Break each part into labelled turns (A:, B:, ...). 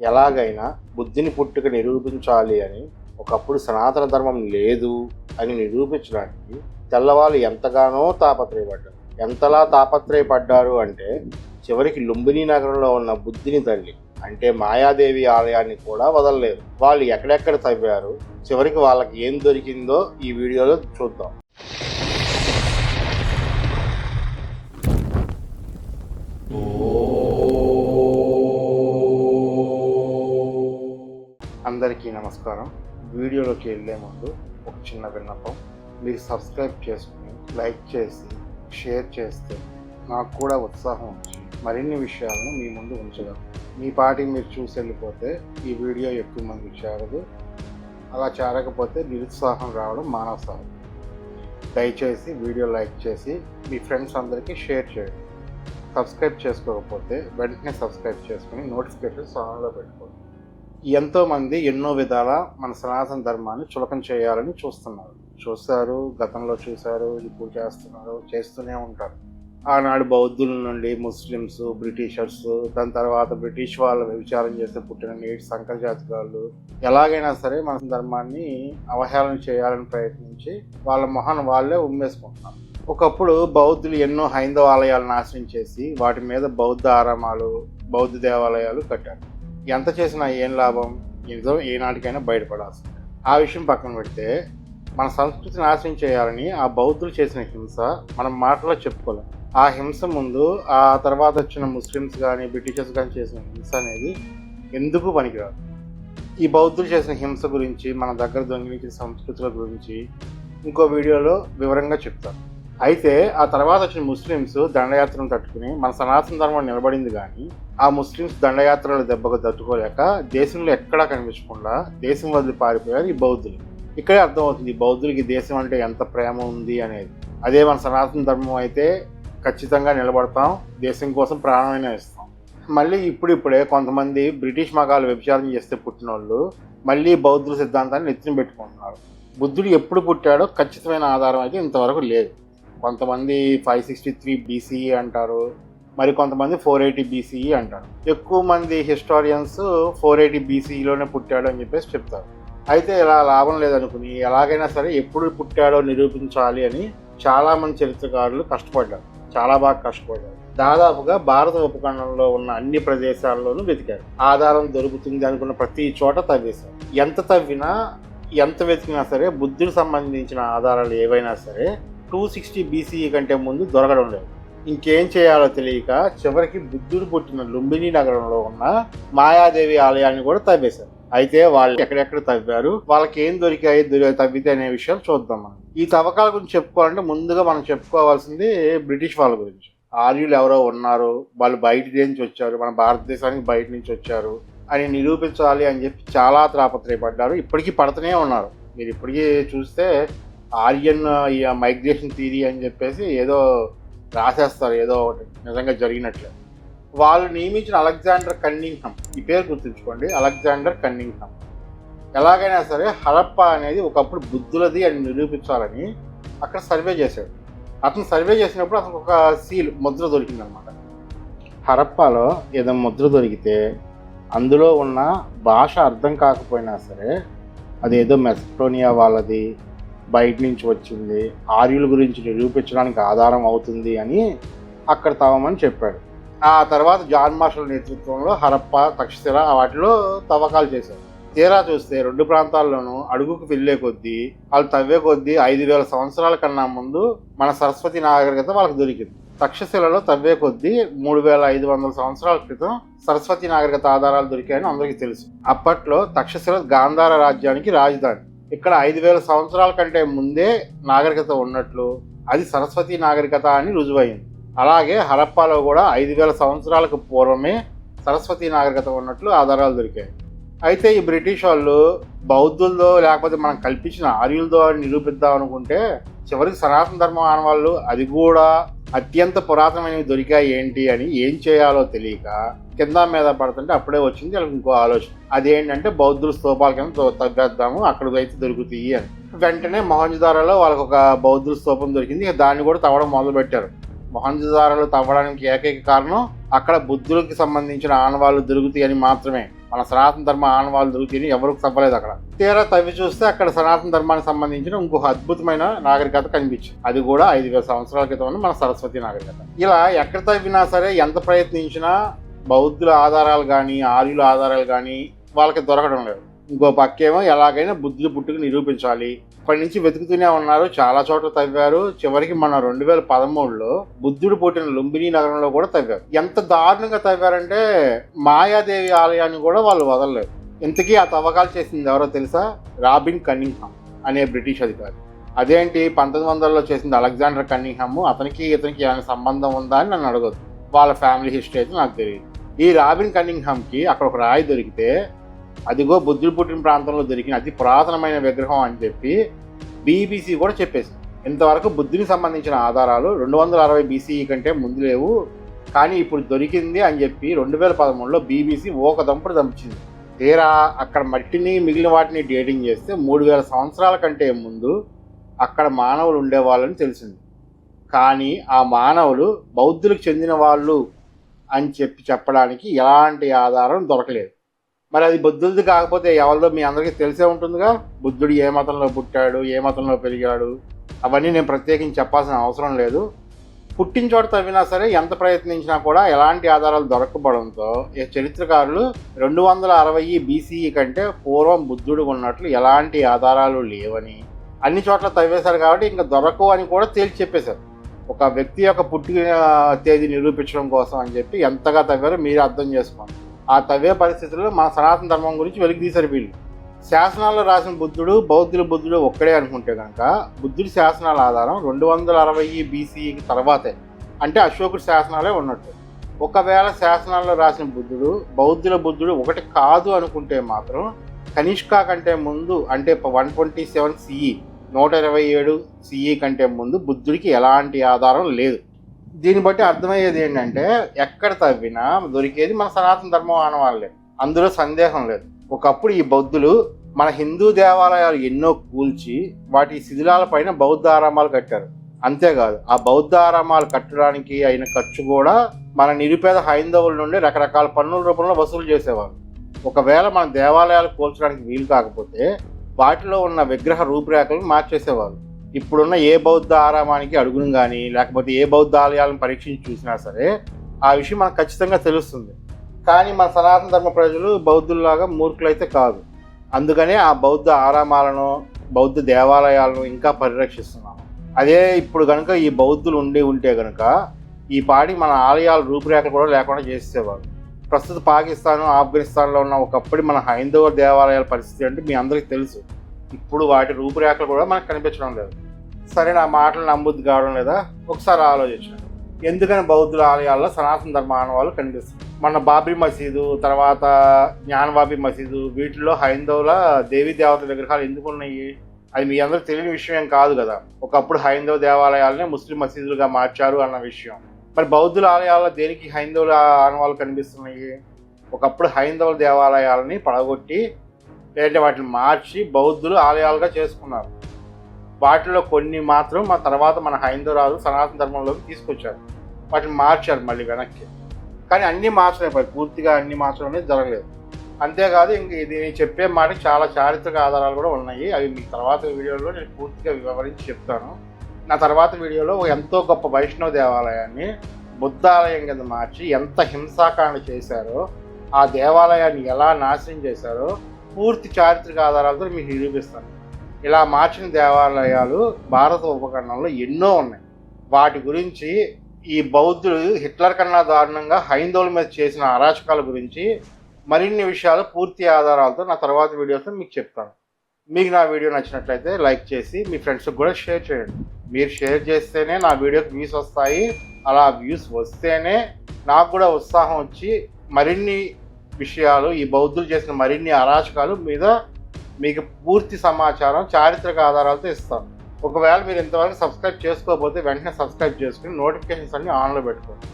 A: ఎలాగైనా బుద్ధిని పుట్టుక నిరూపించాలి అని ఒకప్పుడు సనాతన ధర్మం లేదు అని నిరూపించడానికి తెల్లవాళ్ళు ఎంతగానో తాపత్రయపడ్డారు. ఎంతలా తాపత్రయపడ్డారు అంటే చివరికి లుంబిని నగరంలో ఉన్న బుద్ధిని తల్లి అంటే మాయాదేవి ఆలయాన్ని కూడా వదలలేదు. వాళ్ళు ఎక్కడెక్కడ తవ్వారు చివరికి వాళ్ళకి ఏం దొరికిందో ఈ వీడియోలో చూద్దాం. అందరికీ నమస్కారం. వీడియోలోకి వెళ్ళే ముందు ఒక చిన్న విన్నపం. మీరు సబ్స్క్రైబ్ చేసుకుని లైక్ చేసి షేర్ చేస్తే నాకు కూడా ఉత్సాహం వచ్చి మరిన్ని విషయాలను మీ ముందు ఉంచగలను. మీ పాటికి మీరు చూసి వెళ్ళిపోతే ఈ వీడియో ఎక్కువ మంది చేరదు. అలా చేరకపోతే నిరుత్సాహం రావడం మానవ సహజం దయచేసి వీడియో లైక్ చేసి మీ ఫ్రెండ్స్ అందరికీ షేర్ చేయండి. సబ్స్క్రైబ్ చేసుకోకపోతే వెంటనే సబ్స్క్రైబ్ చేసుకుని నోటిఫికేషన్స్ ఆన్లో పెట్టుకోండి. ఎంతోమంది ఎన్నో విధాల మన సనాతన ధర్మాన్ని చులకం చేయాలని చూస్తున్నారు. చూస్తారు గతంలో చూశారు ఇప్పుడు చేస్తున్నారు చేస్తూనే ఉంటారు. ఆనాడు బౌద్ధుల నుండి ముస్లిమ్స్ బ్రిటిషర్స్ దాని తర్వాత బ్రిటిష్ వాళ్ళు విచారం చేస్తే పుట్టిన నేటి సంకర వాళ్ళు ఎలాగైనా సరే మన ధర్మాన్ని అవహేళన చేయాలని ప్రయత్నించి వాళ్ళ మొహన్ వాళ్ళే ఉమ్మేసుకుంటున్నారు. ఒకప్పుడు బౌద్ధులు ఎన్నో హైందవ ఆలయాలు నాశనం చేసి వాటి మీద బౌద్ధ ఆరామాలు బౌద్ధ దేవాలయాలు కట్టారు. ఎంత చేసినా ఏం లాభం? ఏదో ఏనాటికైనా బయటపడాల్సింది. ఆ విషయం పక్కన పెడితే మన సంస్కృతిని నాశనం చేయాలని ఆ బౌద్ధులు చేసిన హింస మనం మాటలో చెప్పుకోలేం. ఆ హింస ముందు ఆ తర్వాత వచ్చిన ముస్లిమ్స్ కానీ బ్రిటిషర్స్ కానీ చేసిన హింస అనేది ఎందుకు పనికిరాదు? ఈ బౌద్ధులు చేసిన హింస గురించి మన దగ్గర దొంగిలించిన సంస్కృతుల గురించి ఇంకో వీడియోలో వివరంగా చెప్తాను. అయితే ఆ తర్వాత వచ్చిన ముస్లిమ్స్ దండయాత్రను తట్టుకుని మన సనాతన ధర్మం నిలబడింది కానీ ఆ ముస్లిమ్స్ దండయాత్రల దెబ్బకు తట్టుకోలేక దేశంలో ఎక్కడా కనిపించకుండా దేశం వదిలి పారిపోయారు ఈ బౌద్ధులు. ఇక్కడే అర్థమవుతుంది ఈ బౌద్ధులకి దేశం అంటే ఎంత ప్రేమ ఉంది అనేది. అదే మన సనాతన ధర్మం అయితే ఖచ్చితంగా నిలబడతాం దేశం కోసం ప్రాణమైనా ఇస్తాం. మళ్ళీ ఇప్పుడిప్పుడే కొంతమంది బ్రిటిష్ మగాలు వ్యభిచారం చేస్తే పుట్టిన వాళ్ళు మళ్ళీ బౌద్ధుల సిద్ధాంతాన్ని నెత్తిన పెట్టుకుంటున్నారు. బుద్ధుడు ఎప్పుడు పుట్టాడో ఖచ్చితమైన ఆధారం అయితే ఇంతవరకు లేదు. కొంతమంది ఫైవ్ సిక్స్టీ త్రీ బీసీఈ అంటారు మరి కొంతమంది ఫోర్ ఎయిటీ బీసీఈ అంటారు. ఎక్కువ మంది హిస్టారియన్స్ ఫోర్ ఎయిటీ బీసీఈలోనే పుట్టాడు అని చెప్పేసి చెప్తారు. అయితే ఇలా లాభం లేదనుకుని ఎలాగైనా సరే ఎప్పుడు పుట్టాడో నిరూపించాలి అని చాలామంది చరిత్రకారులు కష్టపడ్డారు. చాలా బాగా కష్టపడ్డారు. దాదాపుగా భారత ఉపఖండంలో ఉన్న అన్ని ప్రదేశాల్లోనూ వెతికారు. ఆధారం దొరుకుతుంది అనుకున్న ప్రతి చోట తవ్వేశారు. ఎంత తవ్వినా ఎంత వెతికినా సరే బుద్ధుడికి సంబంధించిన ఆధారాలు ఏవైనా సరే టూ సిక్స్టీ బీసీఈ కంటే ముందు దొరకడం లేదు. ఇంకేం చేయాలో తెలియక చివరికి బుద్ధుడు పుట్టిన లుంబిని నగరంలో ఉన్న మాయాదేవి ఆలయాన్ని కూడా తవ్వేశారు. అయితే వాళ్ళు ఎక్కడెక్కడ తవ్వారు? వాళ్ళకి ఏం దొరికాయి దొరి- తవ్వితే అనే విషయాలు చూద్దాం మనం. ఈ తవ్వకాల గురించి చెప్పుకోవాలంటే ముందుగా మనం చెప్పుకోవాల్సింది బ్రిటిష్ వాళ్ళ గురించి. ఆర్యులు ఎవరో ఉన్నారు వాళ్ళు బయట నుంచి వచ్చారు మన భారతదేశానికి బయట నుంచి వచ్చారు అని నిరూపించాలి అని చెప్పి చాలా త్రాపత్రయపడ్డారు. ఇప్పటికీ పడుతూనే ఉన్నారు. మీరు ఇప్పటికీ చూస్తే ఆర్యన్ మైగ్రేషన్ థీరీ అని చెప్పేసి ఏదో రాసేస్తారు ఏదో ఒకటి నిజంగా జరిగినట్లే. వాళ్ళు నియమించిన అలెగ్జాండర్ కన్నింగ్హమ్ ఈ పేరు గుర్తుంచుకోండి అలెగ్జాండర్ కన్నింగ్హమ్. ఎలాగైనా సరే హరప్ప అనేది ఒకప్పుడు బుద్ధులది అని నిరూపించాలని అక్కడ సర్వే చేశాడు. అతను సర్వే చేసినప్పుడు అతను ఒక సీల్ ముద్ర దొరికిందనమాట. హరప్పాలో ఏదో ముద్ర దొరికితే అందులో ఉన్న భాష అర్థం కాకపోయినా సరే అదేదో మెస్టోనియా వాళ్ళది బయట నుంచి వచ్చింది. ఆర్యుల గురించి నిరూపించడానికి ఆధారం అవుతుంది అని అక్కడ తవ్వమని చెప్పాడు. ఆ తర్వాత జాన్ మార్షల్ నేతృత్వంలో హరప్ప తక్షశిల వాటిలో తవ్వకాలు చేశారు. తీరా చూస్తే రెండు ప్రాంతాల్లోనూ అడుగుకు వెళ్ళే కొద్దీ వాళ్ళు తవ్వే కొద్దీ ఐదు వేల సంవత్సరాల కన్నా ముందు మన సరస్వతి నాగరికత వాళ్ళకి దొరికింది. తక్షశిలలో తవ్వే కొద్దీ మూడు వేల ఐదు వందల సంవత్సరాల క్రితం సరస్వతి నాగరికత ఆధారాలు దొరికాయని అందరికీ తెలుసు. అప్పట్లో తక్షశిల గాంధార రాజ్యానికి రాజధాని. ఇక్కడ ఐదు వేల సంవత్సరాల కంటే ముందే నాగరికత ఉన్నట్లు అది సరస్వతి నాగరికత అని రుజువైంది. అలాగే హరప్పాలో కూడా ఐదు వేల సంవత్సరాలకు పూర్వమే సరస్వతి నాగరికత ఉన్నట్లు ఆధారాలు దొరికాయి. అయితే ఈ బ్రిటిష్ వాళ్ళు బౌద్ధులతో లేకపోతే మనం కల్పించిన ఆర్యులతో నిరూపిద్దాం అనుకుంటే చివరికి సనాతన ధర్మం ఆనవాళ్ళు అది కూడా అత్యంత పురాతనమైనవి దొరికాయి ఏంటి అని ఏం చేయాలో తెలియక కింద మీద పడుతుంటే అప్పుడే వచ్చింది వాళ్ళకి ఇంకో ఆలోచన. అదేంటంటే బౌద్ధుల స్తూపాల కింద తో- తవ్వేద్దాము అక్కడికి అయితే దొరుకుతాయి అని. వెంటనే మొహంజదారోలో వాళ్ళకి ఒక బౌద్ధుల స్తూపం దొరికింది ఇక దాన్ని కూడా తవ్వడం మొదలుపెట్టారు. పెట్టారు తవ్వడానికి ఏకైక కారణం అక్కడ బుద్ధులకి సంబంధించిన ఆనవాళ్ళు దొరుకుతాయి అని మాత్రమే. మన సనాతన ధర్మ ఆనవాళ్ళు దొరికితే ఎవరికి తప్పలేదు అక్కడ. తీరా తవ్వి చూస్తే అక్కడ సనాతన ధర్మానికి సంబంధించిన ఇంకొక అద్భుతమైన నాగరికత కనిపించింది. అది కూడా ఐదు వేల సంవత్సరాల క్రితం మన సరస్వతి నాగరికత. ఇలా ఎక్కడ తవ్వినా సరే ఎంత ప్రయత్నించినా బౌద్ధుల ఆధారాలు కానీ ఆర్యుల ఆధారాలు కానీ వాళ్ళకి దొరకడం లేదు. ఇంకో పక్కేమో ఎలాగైనా బుద్ధులు పుట్టుకు నిరూపించాలి. అప్పటి నుంచి వెతుకుతూనే ఉన్నారు. చాలా చోట్ల తవ్వారు. చివరికి మన రెండు వేల పదమూడులో బుద్ధుడు పుట్టిన లుంబిని నగరంలో కూడా తవ్వారు. ఎంత దారుణంగా తవ్వారంటే మాయాదేవి ఆలయాన్ని కూడా వాళ్ళు వదలలేదు. ఇంతకీ ఆ తవ్వకాలు చేసింది ఎవరో తెలుసా? రాబిన్ కన్నింగ్హామ్ అనే బ్రిటిష్ అధికారి. అదేంటి? పంతొమ్మిది వందలలో చేసింది అలెగ్జాండర్ కన్నింగ్హామ్. అతనికి ఇతనికి ఏమైనా సంబంధం ఉందా అని నన్ను అడగదు వాళ్ళ ఫ్యామిలీ హిస్టరీ అయితే నాకు తెలియదు. ఈ రాబిన్ కన్నింగ్హామ్కి అక్కడ ఒక రాయి దొరికితే అదిగో బుద్ధుడు పుట్టిన ప్రాంతంలో దొరికిన అతి పురాతనమైన విగ్రహం అని చెప్పి బీబీసీ కూడా చెప్పేసింది. ఇంతవరకు బుద్ధునికి సంబంధించిన ఆధారాలు రెండు వందల అరవై బీసీఈ కంటే ముందు లేవు. కానీ ఇప్పుడు దొరికింది అని చెప్పి రెండు వేల పదమూడులో బీబీసీ ఓక దంపుడు దంపించింది. తీరా అక్కడ మట్టిని మిగిలిన వాటిని డేటింగ్ చేస్తే మూడు వేల సంవత్సరాల కంటే ముందు అక్కడ మానవులు ఉండేవాళ్ళని తెలిసింది. కానీ ఆ మానవులు బౌద్ధులకు చెందిన వాళ్ళు అని చెప్పి చెప్పడానికి ఎలాంటి ఆధారం దొరకలేదు. మరి అది బుద్ధుడిది కాకపోతే ఎవరిదో మీ అందరికీ తెలిసే ఉంటుందిగా. బుద్ధుడు ఏ మతంలో పుట్టాడు ఏ మతంలో పెరిగాడు అవన్నీ నేను ప్రత్యేకించి చెప్పాల్సిన అవసరం లేదు. పుట్టిన చోట తవ్వినా సరే ఎంత ప్రయత్నించినా కూడా ఎలాంటి ఆధారాలు దొరకబడంతో ఈ చరిత్రకారులు రెండు వందల అరవై బీసీఈ కంటే పూర్వం బుద్ధుడు ఉన్నట్లు ఎలాంటి ఆధారాలు లేవని అన్ని చోట్ల తవ్వేశారు కాబట్టి ఇంకా దొరకవు అని కూడా తేల్చి చెప్పేశారు. ఒక వ్యక్తి యొక్క పుట్టిన తేదీ నిరూపించడం కోసం అని చెప్పి ఎంతగా తవ్వారో మీరు అర్థం చేసుకోండి. ఆ తవ్వే పరిస్థితుల్లో మన సనాతన ధర్మం గురించి వెలికి తీశారు వీళ్ళు. శాసనాల్లో రాసిన బుద్ధుడు బౌద్ధుల బుద్ధుడు ఒక్కడే అనుకుంటే కనుక బుద్ధుడి శాసనాల ఆధారం రెండు వందల అరవై బీసీకి తర్వాతే. అంటే అశోకుడి శాసనాలే ఉన్నట్టు. ఒకవేళ శాసనాల్లో రాసిన బుద్ధుడు బౌద్ధుల బుద్ధుడు ఒకటి కాదు అనుకుంటే మాత్రం కనిష్కా కంటే ముందు అంటే వన్ ట్వంటీ సెవెన్ సిఈ నూట ఇరవై ఏడు సిఈ కంటే ముందు బుద్ధుడికి ఎలాంటి ఆధారం లేదు. దీన్ని బట్టి అర్థమయ్యేది ఏంటంటే ఎక్కడ తవ్వినా దొరికేది మన సనాతన ధర్మం ఆనవాళ్ళే అందులో సందేహం లేదు. ఒకప్పుడు ఈ బౌద్ధులు మన హిందూ దేవాలయాలు ఎన్నో కూల్చి వాటి శిథిలాల పైన బౌద్ధ ఆరామాలు కట్టారు. అంతేకాదు ఆ బౌద్ధ ఆరామాలు కట్టడానికి అయిన ఖర్చు కూడా మన నిరుపేద హైందవుల నుండి రకరకాల పన్నుల రూపంలో వసూలు చేసేవారు. ఒకవేళ మన దేవాలయాలు కూల్చడానికి వీలు కాకపోతే వాటిలో ఉన్న విగ్రహ రూపురేఖలను మార్చేసేవారు. ఇప్పుడున్న ఏ బౌద్ధ ఆరామానికి అడుగును కానీ లేకపోతే ఏ బౌద్ధ ఆలయాలను పరీక్షించి చూసినా సరే ఆ విషయం మనకు ఖచ్చితంగా తెలుస్తుంది. కానీ మన సనాతన ధర్మ ప్రజలు బౌద్ధుల్లాగా మూర్ఖులైతే కాదు. అందుకనే ఆ బౌద్ధ ఆరామాలను బౌద్ధ దేవాలయాలను ఇంకా పరిరక్షిస్తున్నాము. అదే ఇప్పుడు కనుక ఈ బౌద్ధులు ఉండి ఉంటే కనుక ఈ పాటి మన ఆలయాల రూపురేఖలు కూడా లేకుండా చేసేవారు. ప్రస్తుత పాకిస్తాన్ ఆఫ్ఘనిస్తాన్లో ఉన్న ఒకప్పటి మన హైందవ దేవాలయాల పరిస్థితి అంటే మీ అందరికీ తెలుసు. ఇప్పుడు వాటి రూపురేఖలు కూడా మనకు కనిపించడం లేదు. సరే నా మాటలు నమ్ముద్ది కావడం లేదా? ఒకసారి ఆలోచించండి ఎందుకని బౌద్ధుల ఆలయాల్లో సనాతన ధర్మాన ఆనవాళ్ళు కనిపిస్తుంది మన బాబ్రీ మసీదు తర్వాత జ్ఞానబాబీ మసీదు వీటిలో హైందవుల దేవీ దేవతల విగ్రహాలు ఎందుకు ఉన్నాయి? అది మీ అందరూ తెలియని విషయం ఏం కాదు కదా? ఒకప్పుడు హైందవ దేవాలయాలనే ముస్లిం మసీదులుగా మార్చారు అన్న విషయం. మరి బౌద్ధుల ఆలయాల్లో దేనికి హైందవుల ఆనవాళ్ళు కనిపిస్తున్నాయి? ఒకప్పుడు హైందవుల దేవాలయాలని పడగొట్టి లేదంటే వాటిని మార్చి బౌద్ధులు ఆలయాలుగా చేసుకున్నారు. వాటిలో కొన్ని మాత్రం మా తర్వాత మన హైందవరాలు సనాతన ధర్మంలోకి తీసుకొచ్చారు. వాటిని మార్చారు మళ్ళీ వెనక్కి. కానీ అన్నీ మార్చలేకపోయి పూర్తిగా అన్ని మార్చడం అనేది జరగలేదు. అంతేకాదు ఇంక ఇది చెప్పే మాట చాలా చారిత్రక ఆధారాలు కూడా ఉన్నాయి. అవి మీ తర్వాత వీడియోలో నేను పూర్తిగా వివరించి చెప్తాను. నా తర్వాత వీడియోలో ఎంతో గొప్ప వైష్ణవ దేవాలయాన్ని బుద్ధాలయం కింద మార్చి ఎంత హింసాకాండ చేశారో ఆ దేవాలయాన్ని ఎలా నాశనం చేశారో పూర్తి చారిత్రక ఆధారాలతో మీకు నిరూపిస్తాను. ఇలా మార్చిన దేవాలయాలు భారత ఉపఖండంలో ఎన్నో ఉన్నాయి. వాటి గురించి ఈ బౌద్ధులు హిట్లర్ కన్నా దారుణంగా హైందవుల మీద చేసిన అరాచకాల గురించి మరిన్ని విషయాలు పూర్తి ఆధారాలతో నా తర్వాత వీడియోస్లో మీకు చెప్తాను. మీకు నా వీడియో నచ్చినట్లయితే లైక్ చేసి మీ ఫ్రెండ్స్కి కూడా షేర్ చేయండి. మీరు షేర్ చేస్తేనే నా వీడియోకి వ్యూస్ వస్తాయి. అలా వ్యూస్ వస్తేనే నాకు కూడా ఉత్సాహం వచ్చి మరిన్ని విషయాలు ఈ బౌద్ధులు చేసిన మరిన్ని అరాచకాలు మీద మీకు పూర్తి సమాచారం చారిత్రక ఆధారాలతో ఇస్తాను ఒకవేళ మీరు ఇంతవరకు సబ్స్క్రైబ్ చేసుకోకపోతే వెంటనే సబ్స్క్రైబ్ చేసుకుని నోటిఫికేషన్స్ అన్ని ఆన్లో పెట్టుకోండి.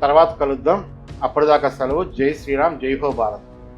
A: తర్వాత కలుద్దాం. అప్పటిదాకా సెలవు. జై శ్రీరామ్. జై హో భారత్.